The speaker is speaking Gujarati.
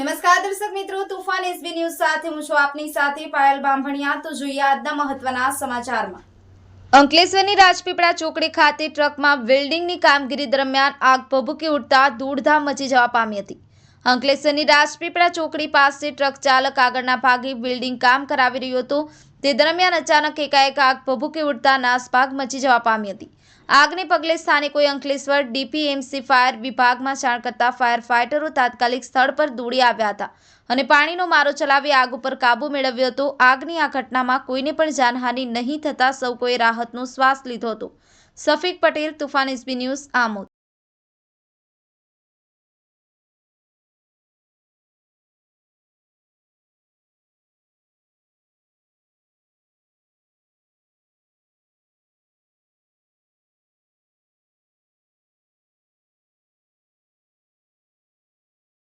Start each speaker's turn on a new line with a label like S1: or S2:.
S1: છું તુફાન એસબી ન્યૂઝ સાથે હું છું આપની સાથે પાયલ બાંભણિયા. તો જોઈએ આજના મહત્વના સમાચારમાં. અંકલેશ્વરની રાજપીપળા ચોકડી ખાતે ટ્રકમાં વેલ્ડિંગની કામગીરી દરમિયાન આગ ભભૂકી ઉઠતા ધૂળધામ મચી જવા પામી હતી. અંકલેશ્વરની રાજપીપળા ચોકડી પાસે ટ્રક ચાલક આગળના ભાગે બિલ્ડિંગ કામ કરાવી રહ્યો હતો. તે દરમિયાન અચાનક એકાએક આગ ભભૂકી ઉડતા નાસભાગ મચી જવા પામી હતી. આગને પગલે સ્થાનિકોએ અંકલેશ્વર ડીપીએમસી ફાયર વિભાગમાં જાણ કરતા ફાયર ફાઇટરો તાત્કાલિક સ્થળ પર દોડી આવ્યા હતા અને પાણીનો મારો ચલાવી આગ ઉપર કાબુ મેળવ્યો હતો. આગની આ ઘટનામાં કોઈને પણ જાનહાનિ નહીં થતાં સૌ કોઈએ રાહતનો શ્વાસ લીધો હતો. Safiq Patel, Toofan SB news Amod.